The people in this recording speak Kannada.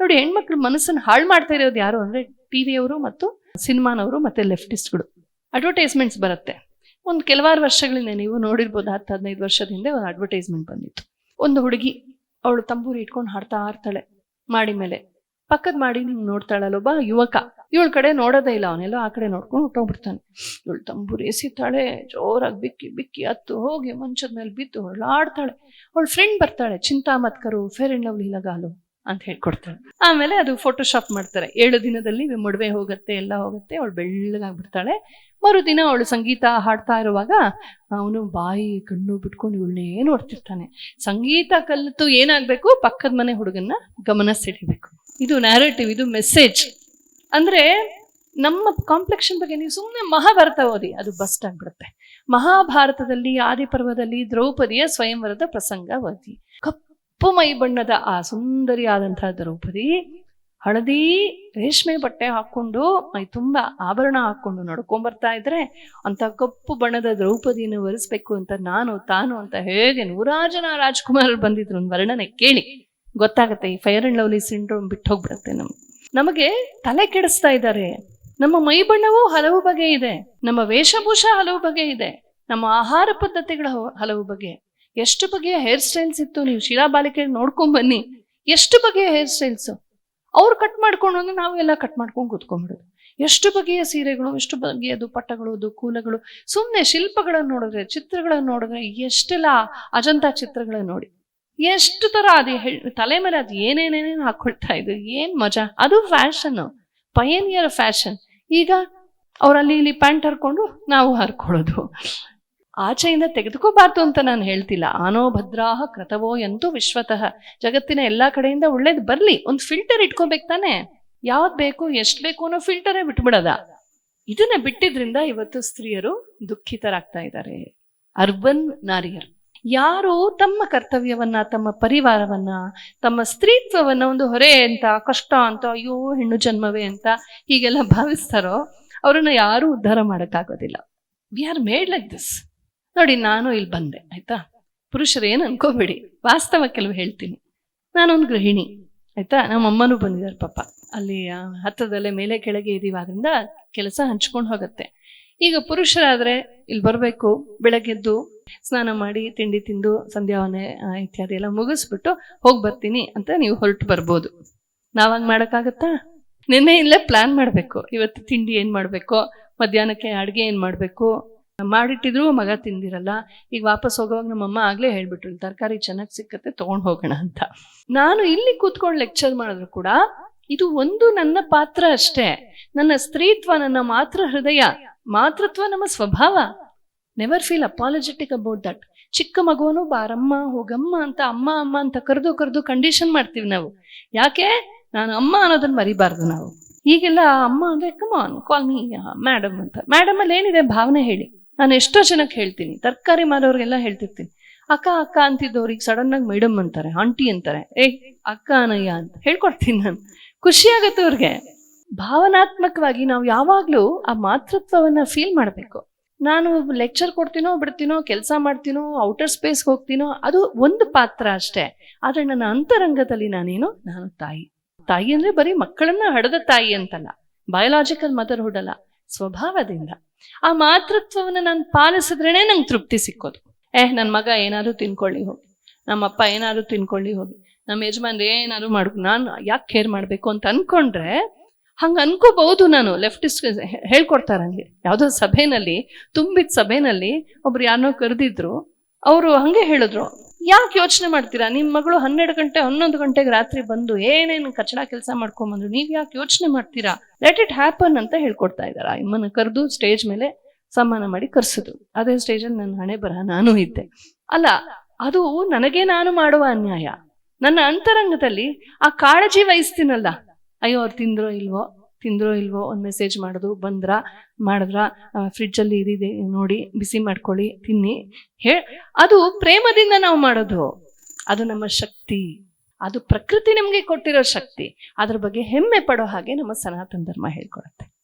ನೋಡಿ, ಹೆಣ್ಮಕ್ಳು ಮನಸ್ಸನ್ನು ಹಾಳು ಮಾಡ್ತಾ ಇರೋದು ಯಾರು ಅಂದ್ರೆ ಟಿವಿಯವರು ಮತ್ತು ಸಿನಿಮಾನವರು ಮತ್ತೆ ಲೆಫ್ಟಿಸ್ಟ್ಗಳು. ಅಡ್ವರ್ಟೈಸ್ಮೆಂಟ್ಸ್ ಬರುತ್ತೆ. ಒಂದು ಕೆಲವಾರು ವರ್ಷಗಳಿಂದ ನೀವು ನೋಡಿರ್ಬೋದು, ಹತ್ತು, ಹದಿನೈದು ವರ್ಷದ ಹಿಂದೆ ಒಂದು ಅಡ್ವರ್ಟೈಸ್ಮೆಂಟ್ ಬಂದಿತ್ತು. ಒಂದು ಹುಡುಗಿ ಅವಳು ತಂಬೂರಿ ಇಟ್ಕೊಂಡು ಹಾಡ್ತಾ ಆರ್ತಾಳೆ ಮಾಡಿ ಮೇಲೆ. ಪಕ್ಕದ ಮಾಡಿ ನಿಂಗೆ ನೋಡ್ತಾಳಲ್ಲ, ಒಬ್ಬ ಯುವಕ. ಇವಳ ಕಡೆ ನೋಡೋದೇ ಇಲ್ಲ, ಅವನೆಲ್ಲ ಆ ಕಡೆ ನೋಡ್ಕೊಂಡು ಹೊಟ್ಟೋಗ್ಬಿಡ್ತಾನೆ ಇವಳು ತಂಬೂರಿ ಎಸಿತಾಳೆ, ಜೋರಾಗಿ ಬಿಕ್ಕಿ ಬಿಕ್ಕಿ ಹತ್ತು, ಹೋಗಿ ಮಂಚದ ಮೇಲೆ ಬಿದ್ದು ಅವಳು ಆಡ್ತಾಳೆ ಅವಳ ಫ್ರೆಂಡ್ ಬರ್ತಾಳೆ ಚಿಂತಾ ಮತ್ಕರು ಫೇರ್ ಅಂಡ್ ಲವ್ಲಿ ಲಗಾಲು. ಅಂತ ಹೇಳ್ಕೊಡ್ತಾಳೆ ಆಮೇಲೆ ಅದು ಫೋಟೋಶಾಪ್ ಮಾಡ್ತಾರೆ. ಏಳು ದಿನದಲ್ಲಿ ಮೊಡವೆ ಹೋಗುತ್ತೆ, ಎಲ್ಲ ಹೋಗುತ್ತೆ, ಅವಳು ಬೆಳ್ಳಗಾಗ್ಬಿಡ್ತಾಳೆ. ಮರುದಿನ ಅವಳು ಸಂಗೀತ ಹಾಡ್ತಾ ಇರುವಾಗ ಅವನು ಬಾಯಿ ಕಣ್ಣು ಬಿಟ್ಕೊಂಡು ಇವಳನ್ನೇ ನೋಡ್ತಿರ್ತಾನೆ. ಸಂಗೀತ ಕಲಿತು ಏನಾಗಬೇಕು? ಪಕ್ಕದ ಮನೆ ಹುಡುಗನ್ನ ಗಮನ ಸೆಳಿಬೇಕು. ಇದು ನ್ಯಾರೇಟಿವ್ ಇದು ಮೆಸೇಜ್ ಅಂದರೆ ನಮ್ಮ ಕಾಂಪ್ಲೆಕ್ಷನ್ ಬಗ್ಗೆ ನೀವು ಸುಮ್ಮನೆ ಮಹಾಭಾರತ ಓದಿ, ಅದು ಬಸ್ಟ್ ಆಗ್ಬಿಡುತ್ತೆ. ಮಹಾಭಾರತದಲ್ಲಿ, ಆದಿಪರ್ವದಲ್ಲಿ, ದ್ರೌಪದಿಯ ಸ್ವಯಂವರದ ಪ್ರಸಂಗ ಓದಿ. ಮೈ ಬಣ್ಣದ ಆ ಸುಂದರಿಯಾದಂಥ ದ್ರೌಪದಿ ಹಳದಿ ರೇಷ್ಮೆ ಬಟ್ಟೆ ಹಾಕೊಂಡು ಮೈ ತುಂಬ ಆಭರಣ ಹಾಕೊಂಡು ನಡ್ಕೊಂಡ್ ಬರ್ತಾ ಇದ್ರೆ ಅಂತ ಕಪ್ಪು ಬಣ್ಣದ ದ್ರೌಪದಿಯನ್ನು ಒರೆಸ್ಬೇಕು ಅಂತ ನಾನು, ತಾನು ಅಂತ ಹೇಗೆ ನೂರಾರು ಜನ ರಾಜ್ಕುಮಾರರು ಬಂದಿದ್ರು ಒಂದು ವರ್ಣನೆ ಕೇಳಿ. ಗೊತ್ತಾಗತ್ತೆ, ಈ ಫೈರ್ ಅಂಡ್ ಲವ್ಲಿ ಸಿಂಡ್ರೋಮ್ ಬಿಟ್ಟು ಹೋಗ್ಬಿಡುತ್ತೆ ನಮ್ಗೆ. ನಮಗೆ ತಲೆ ಕೆಡಿಸ್ತಾ ಇದ್ದಾರೆ. ನಮ್ಮ ಮೈ ಬಣ್ಣವೂ ಹಲವು ಬಗೆ ಇದೆ. ನಮ್ಮ ವೇಷಭೂಷ ಹಲವು ಬಗೆ ಇದೆ. ನಮ್ಮ ಆಹಾರ ಪದ್ಧತಿಗಳ ಹಲವು ಬಗೆ. ಎಷ್ಟು ಬಗೆಯ ಹೇರ್ ಸ್ಟೈಲ್ಸ್ ಇತ್ತು? ನೀವು ಶಿರಾ ಬಾಲಿಕೆ ನೋಡ್ಕೊಂಡ್ ಬನ್ನಿ. ಎಷ್ಟು ಬಗೆಯ ಹೇರ್ ಸ್ಟೈಲ್ಸ್ ಅವ್ರು ಕಟ್ ಮಾಡ್ಕೊಂಡು ಅಂದ್ರೆ ನಾವೆಲ್ಲ ಕಟ್ ಮಾಡ್ಕೊಂಡು ಕೂತ್ಕೊಂಡ್ಬಿಡೋದು ಎಷ್ಟು ಬಗೆಯ ಸೀರೆಗಳು, ಎಷ್ಟು ಬಗೆಯ ದುಪ್ಪಟ್ಟಗಳು ಕೂಲಗಳು ಸುಮ್ಮನೆ ಶಿಲ್ಪಗಳನ್ನು ನೋಡಿದ್ರೆ, ಚಿತ್ರಗಳನ್ನು ನೋಡಿದ್ರೆ ಎಷ್ಟೆಲ್ಲ ಅಜಂತಾ ಚಿತ್ರಗಳನ್ನ ನೋಡಿ. ಎಷ್ಟು ತರ ಅದು ತಲೆ ಮೇಲೆ ಅದು ಏನೇನೇನೇನು ಹಾಕೊಳ್ತಾ ಇದ್ರು ಏನ್ ಮಜಾ? ಅದು ಫ್ಯಾಷನ್ ಪಯನಿಯರ್ ಫ್ಯಾಷನ್ ಈಗ ಅವರಲ್ಲಿ ಇಲ್ಲಿ ಪ್ಯಾಂಟ್ ಹರ್ಕೊಂಡು ನಾವು ಹರ್ಕೊಳ್ಳೋದು. ಆಚೆಯಿಂದ ತೆಗೆದುಕೋಬಾರ್ದು ಅಂತ ನಾನು ಹೇಳ್ತಿಲ್ಲ. ಆನೋ ಭದ್ರಾಹ ಕ್ರತವೋ ಎಂತೂ ವಿಶ್ವತಃ. ಜಗತ್ತಿನ ಎಲ್ಲಾ ಕಡೆಯಿಂದ ಒಳ್ಳೇದು ಬರ್ಲಿ. ಒಂದು ಫಿಲ್ಟರ್ ಇಟ್ಕೋಬೇಕು ತಾನೆ? ಯಾವ್ದು ಬೇಕು, ಎಷ್ಟು ಬೇಕು ಅನ್ನೋ ಫಿಲ್ಟರೇ ಬಿಟ್ಬಿಡದ. ಇದನ್ನ ಬಿಟ್ಟಿದ್ರಿಂದ ಇವತ್ತು ಸ್ತ್ರೀಯರು ದುಃಖಿತರಾಗ್ತಾ ಇದ್ದಾರೆ. ಅರ್ಬನ್ ನಾರಿಯರು. ಯಾರು ತಮ್ಮ ಕರ್ತವ್ಯವನ್ನ, ತಮ್ಮ ಪರಿವಾರವನ್ನ, ತಮ್ಮ ಸ್ತ್ರೀತ್ವವನ್ನ ಒಂದು ಹೊರೆ ಅಂತ, ಕಷ್ಟ ಅಂತ, ಅಯ್ಯೋ, ಹೆಣ್ಣು ಜನ್ಮವೇ ಅಂತ ಹೀಗೆಲ್ಲ ಭಾವಿಸ್ತಾರೋ, ಅವ್ರನ್ನ ಯಾರೂ ಉದ್ಧಾರ ಮಾಡೋಕ್ಕಾಗೋದಿಲ್ಲ. We are made like this ನೋಡಿ, ನಾನು ಇಲ್ಲಿ ಬಂದೆ, ಆಯ್ತಾ? ಪುರುಷರು, ಏನು ಅನ್ಕೋಬೇಡಿ. ವಾಸ್ತವ ಕೆಲವು ಹೇಳ್ತೀನಿ. ನಾನೊಂದು ಗೃಹಿಣಿ, ಆಯ್ತಾ? ನಮ್ಮ ಅಮ್ಮನೂ ಬಂದಿದ್ದಾರೆ ಪಾಪ. ಅಲ್ಲಿ ಹತ್ತಿರದಲ್ಲೇ ಮೇಲೆ ಕೆಳಗೆ ಇದೀವಿ. ಆದ್ರಿಂದ ಕೆಲಸ ಹಂಚ್ಕೊಂಡು ಹೋಗುತ್ತೆ. ಈಗ ಪುರುಷರಾದ್ರೆ ಇಲ್ಲಿ ಬರಬೇಕು ಬೆಳಗ್ಗೆದ್ದು ಸ್ನಾನ ಮಾಡಿ, ತಿಂಡಿ ತಿಂದು ಸಂಧ್ಯಾವನೆ ಇತ್ಯಾದಿ ಎಲ್ಲ ಮುಗಿಸ್ಬಿಟ್ಟು ಹೋಗಿ ಬರ್ತೀನಿ ಅಂತ ನೀವು ಹೊರಟು ಬರ್ಬೋದು. ನಾವಾಗ ಮಾಡೋಕ್ಕಾಗತ್ತಾ? ನಿನ್ನೆ ಇಲ್ಲೇ ಪ್ಲಾನ್ ಮಾಡಬೇಕು. ಇವತ್ತು ತಿಂಡಿ ಏನು ಮಾಡಬೇಕು? ಮಧ್ಯಾಹ್ನಕ್ಕೆ ಅಡುಗೆ ಏನು ಮಾಡಬೇಕು? ಮಾಡಿಟ್ಟಿದ್ರು, ಮಗ ತಿಂದಿರಲ್ಲ. ಈಗ ವಾಪಸ್ ಹೋಗುವಾಗ ನಮ್ಮಮ್ಮ ಆಗಲೇ ಹೇಳ್ಬಿಟ್ರು, ತರಕಾರಿ ಚೆನ್ನಾಗಿ ಸಿಕ್ಕತ್ತೆ, ತೊಗೊಂಡು ಹೋಗೋಣ ಅಂತ. ನಾನು ಇಲ್ಲಿ ಕೂತ್ಕೊಂಡು ಲೆಕ್ಚರ್ ಮಾಡಿದ್ರು ಕೂಡ, ಇದು ಒಂದು ನನ್ನ ಪಾತ್ರ ಅಷ್ಟೇ. ನನ್ನ ಸ್ತ್ರೀತ್ವ, ನನ್ನ ಮಾತೃ ಹೃದಯ, ಮಾತೃತ್ವ ನಮ್ಮ ಸ್ವಭಾವ. Never feel apologetic about that ಚಿಕ್ಕ ಮಗುವನು, ಬಾರಮ್ಮ, ಹೋಗಮ್ಮ ಅಂತ ಅಮ್ಮ ಅಮ್ಮ ಅಂತ ಕರೆದು ಕರೆದು ಕಂಡೀಷನ್ ಮಾಡ್ತೀವಿ ನಾವು. ಯಾಕೆ? ನಾನು ಅಮ್ಮ ಅನ್ನೋದನ್ನ ಮರಿಬಾರ್ದು ನಾವು. ಈಗೆಲ್ಲ ಅಮ್ಮ ಅಂದ್ರೆ come on call me madam ಅಂತ. ಮೇಡಮ್ ಅಲ್ಲಿ ಏನಿದೆ ಭಾವನೆ ಹೇಳಿ. ನಾನು ಎಷ್ಟೋ ಜನಕ್ಕೆ ಹೇಳ್ತೀನಿ, ತರಕಾರಿ ಮಾರೋರಿಗೆಲ್ಲ ಹೇಳ್ತಿರ್ತೀನಿ. ಅಕ್ಕ ಅಕ್ಕ ಅಂತಿದ್ದವ್ರಿಗೆ ಸಡನ್ ಆಗಿ ಮೇಡಮ್ ಅಂತಾರೆ ಆಂಟಿ ಅಂತಾರೆ. ಏ, ಅಕ್ಕ, ಅನಯ್ಯ ಅಂತ ಹೇಳ್ಕೊಡ್ತೀನಿ ನಾನು. ಖುಷಿ ಆಗುತ್ತೆ ಅವ್ರಿಗೆ. ಭಾವನಾತ್ಮಕವಾಗಿ ನಾವು ಯಾವಾಗಲೂ ಆ ಮಾತೃತ್ವವನ್ನ ಫೀಲ್ ಮಾಡಬೇಕು. ನಾನು ಲೆಕ್ಚರ್ ಕೊಡ್ತೀನೋ, ಬಿಡ್ತೀನೋ, ಕೆಲಸ ಮಾಡ್ತೀನೋ ಔಟರ್ ಸ್ಪೇಸ್ಗೆ ಹೋಗ್ತೀನೋ, ಅದು ಒಂದು ಪಾತ್ರ ಅಷ್ಟೇ. ಆದರೆ ನನ್ನ ಅಂತರಂಗದಲ್ಲಿ ನಾನೇನು? ನಾನು ತಾಯಿ. ತಾಯಿ ಅಂದ್ರೆ ಬರೀ ಮಕ್ಕಳನ್ನ ಹಡದ ತಾಯಿ ಅಂತಲ್ಲ. ಬಯೋಲಾಜಿಕಲ್ ಮದರ್ಹುಡ್ ಅಲ್ಲ, ಸ್ವಭಾವದಿಂದ. ಆ ಮಾತೃತ್ವವನ್ನು ನಾನು ಪಾಲಿಸಿದ್ರೇನೆ ನಂಗೆ ತೃಪ್ತಿ ಸಿಕ್ಕೋದು. ಏಹ್ ನನ್ನ ಮಗ ಏನಾದರೂ ತಿನ್ಕೊಳ್ಳಿ ಹೋಗಿ. ನಮ್ಮಪ್ಪ ಏನಾದರೂ ತಿನ್ಕೊಳ್ಳಿ ಹೋಗಿ. ನಮ್ಮ ಯಜಮಾನ್ರು ಏನಾದ್ರು ಮಾಡು ನಾನು ಯಾಕೆ ಕೇರ್ ಮಾಡಬೇಕು ಅಂತ ಅನ್ಕೊಂಡ್ರೆ ಹಂಗ ಅನ್ಕೋಬಹುದು ನಾನು. ಲೆಫ್ಟಿಸ್ಟ್ ಹೇಳ್ಕೊಡ್ತಾರೆ ಯಾವುದೋ ಸಭೆನಲ್ಲಿ, ತುಂಬಿದ ಸಭೆನಲ್ಲಿ ಒಬ್ರು ಯಾರನ್ನೋ ಕರೆದಿದ್ರು, ಅವರು ಹಂಗೆ ಹೇಳಿದ್ರು. ಯಾಕೆ ಯೋಚನೆ ಮಾಡ್ತೀರಾ? ನಿಮ್ಮ ಮಗಳು ಹನ್ನೆರಡು ಗಂಟೆ, ಹನ್ನೊಂದು ಗಂಟೆಗೆ ರಾತ್ರಿ ಬಂದು ಏನೇನು ಕಚಡ ಕೆಲಸ ಮಾಡ್ಕೊಂಬಂದ್ರು ನೀವು ಯಾಕೆ ಯೋಚನೆ ಮಾಡ್ತೀರಾ? ಲೆಟ್ ಇಟ್ ಹ್ಯಾಪನ್ ಅಂತ ಹೇಳ್ಕೊಡ್ತಾ ಇದ್ದಾರೆ? ಅಮ್ಮನ ಕರೆದು ಸ್ಟೇಜ್ ಮೇಲೆ ಸಮ್ಮಾನ ಮಾಡಿ ಕರ್ಸಿದ್ರು ಅದೇ ಸ್ಟೇಜಲ್ಲಿ ನನ್ನ ಹಣೆ ಬರಹ ನಾನು ಇದ್ದೆ. ಅಲ್ಲ, ಅದು ನನಗೆ ನಾನು ಮಾಡುವ ಅನ್ಯಾಯ. ನನ್ನ ಅಂತರಂಗದಲ್ಲಿ ಆ ಕಾಳಜಿ ವಹಿಸ್ತೀನಲ್ಲ. ಅಯ್ಯೋ, ಅವ್ರು ತಿಂದ್ರೋ ಇಲ್ವೋ? ತಿಂದ್ರೋ ಇಲ್ವೋ ಒಂದು ಮೆಸೇಜ್ ಮಾಡೋದು, ಬಂದ್ರ, ಮಾಡಿದ್ರ ಫ್ರಿಡ್ಜಲ್ಲಿ ಇದಿದೆ ನೋಡಿ, ಬಿಸಿ ಮಾಡ್ಕೊಳ್ಳಿ, ತಿನ್ನಿ. ಹೇ, ಅದು ಪ್ರೇಮದಿಂದ ನಾವು ಮಾಡೋದು. ಅದು ನಮ್ಮ ಶಕ್ತಿ. ಅದು ಪ್ರಕೃತಿ ನಮಗೆ ಕೊಟ್ಟಿರೋ ಶಕ್ತಿ. ಅದ್ರ ಬಗ್ಗೆ ಹೆಮ್ಮೆ ಪಡೋ ಹಾಗೆ ನಮ್ಮ ಸನಾತನ ಧರ್ಮ ಹೇಳ್ಕೊಡುತ್ತೆ.